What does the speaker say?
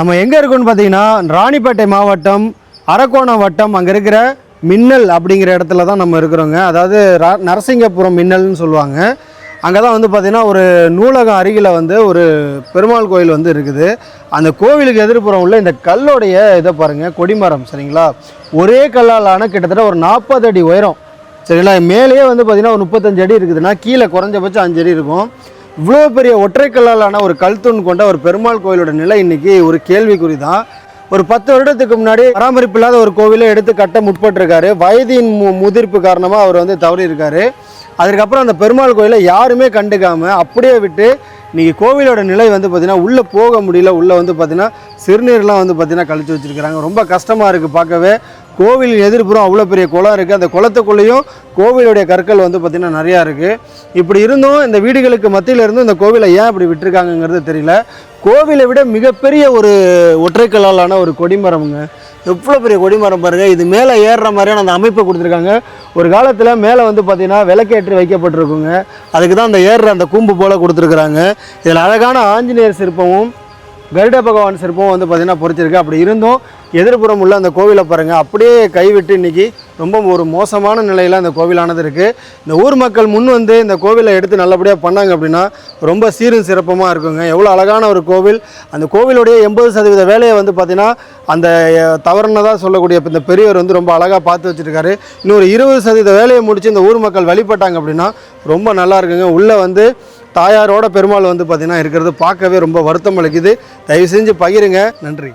நம்ம எங்கே இருக்கோம்னு பார்த்தீங்கன்னா ராணிப்பேட்டை மாவட்டம் அரக்கோணம் வட்டம் அங்கே இருக்கிற மின்னல் அப்படிங்கிற இடத்துல தான் நம்ம இருக்கிறோங்க. அதாவது நரசிங்கபுரம் மின்னல்னு சொல்லுவாங்க. அங்கே தான் வந்து பார்த்திங்கன்னா ஒரு நூலகம் அருகில் வந்து ஒரு பெருமாள் கோயில் வந்து இருக்குது. அந்த கோவிலுக்கு எதிர்ப்புறம் உள்ள இந்த கல்லோடைய இதை பாருங்கள் கொடிமரம் சரிங்களா? ஒரே கல்லால் ஆனால் கிட்டத்தட்ட ஒரு நாற்பது அடி உயரம். சரிங்களா? மேலேயே வந்து பார்த்திங்கன்னா ஒரு முப்பத்தஞ்சு அடி இருக்குதுன்னா கீழே குறைஞ்சபட்சம் அஞ்சு அடி இருக்கும். இவ்வளோ பெரிய ஒற்றைக்கல்லாலான ஒரு கல் தூண் கொண்ட ஒரு பெருமாள் கோயிலோட நிலை இன்னைக்கு ஒரு கேள்விக்குறி தான் ஒரு பத்து வருடத்துக்கு முன்னாடி பராமரிப்பு இல்லாத ஒரு கோவிலை எடுத்து கட்ட முற்பட்டிருக்காரு. வயதின் மு முதிர்ப்பு காரணமாக அவர் வந்து தவறி இருக்காரு அதுக்கப்புறம் அந்த பெருமாள் கோயிலை யாருமே கண்டுக்காமல் அப்படியே விட்டு இன்றைக்கி கோவிலோட நிலை வந்து பார்த்திங்கன்னா உள்ளே போக முடியல. உள்ளே வந்து பார்த்திங்கன்னா சிறுநீர்லாம் வந்து பார்த்திங்கன்னா கழிச்சு வச்சுருக்கிறாங்க. ரொம்ப கஷ்டமாக இருக்குது பார்க்கவே. கோவில் எதிர்ப்புறம் அவ்வளோ பெரிய குளம் இருக்குது அந்த குளத்துக்குள்ளேயும் கோவிலுடைய கற்கள் வந்து பார்த்திங்கன்னா நிறையா இருக்குது இப்படி இருந்தும் இந்த வீடுகளுக்கு மத்தியில் இருந்தும் இந்த கோவிலை ஏன் இப்படி விட்டுருக்காங்கங்கிறது தெரியல. கோவிலை விட மிகப்பெரிய ஒரு ஒற்றைக்கல்லாலான ஒரு கொடிமரம்ங்க. எவ்வளோ பெரிய கொடிமரம் பாருங்கள் இது மேலே ஏறுற மாதிரியான அந்த அமைப்பை கொடுத்துருக்காங்க. ஒரு காலத்தில் மேலே வந்து பார்த்திங்கன்னா விளக்கேற்றி வைக்கப்பட்டிருக்குங்க. அதுக்கு தான் அந்த ஏறுற அந்த கூம்பு போல் கொடுத்துருக்குறாங்க. இதில் அழகான ஆஞ்சநேயர் சிற்பமும் கருட பகவான் சிற்பம் வந்து பார்த்திங்கன்னா பொறிச்சிருக்கு. அப்படி இருந்தும் எதிர்ப்புறம் உள்ள அந்த கோவிலை பாருங்கள் அப்படியே கைவிட்டு இன்றைக்கி ரொம்ப ஒரு மோசமான நிலையில் அந்த கோவிலானது இருக்குது இந்த ஊர் மக்கள் முன் வந்து இந்த கோவிலை எடுத்து நல்லபடியாக பண்ணாங்க அப்படின்னா ரொம்ப சீரும் சிறப்பமாக இருக்குங்க. எவ்வளோ அழகான ஒரு கோவில். அந்த கோவிலுடைய எண்பது சதவீத வேலையை வந்து பார்த்திங்கன்னா அந்த தவறுனதாக சொல்லக்கூடிய இந்த பெரியவர் வந்து ரொம்ப அழகாக பார்த்து வச்சுருக்காரு. இன்னொரு இருபது சதவீத வேலையை முடித்து இந்த ஊர் மக்கள் வழிபட்டாங்க அப்படின்னா ரொம்ப நல்லா இருக்குங்க. உள்ளே வந்து தாயாரோட பெருமாள் வந்து பார்த்திங்கன்னா இருக்கிறது பார்க்கவே ரொம்ப வருத்தம் அளிக்குது. தயவு செஞ்சு பகிருங்க. நன்றி.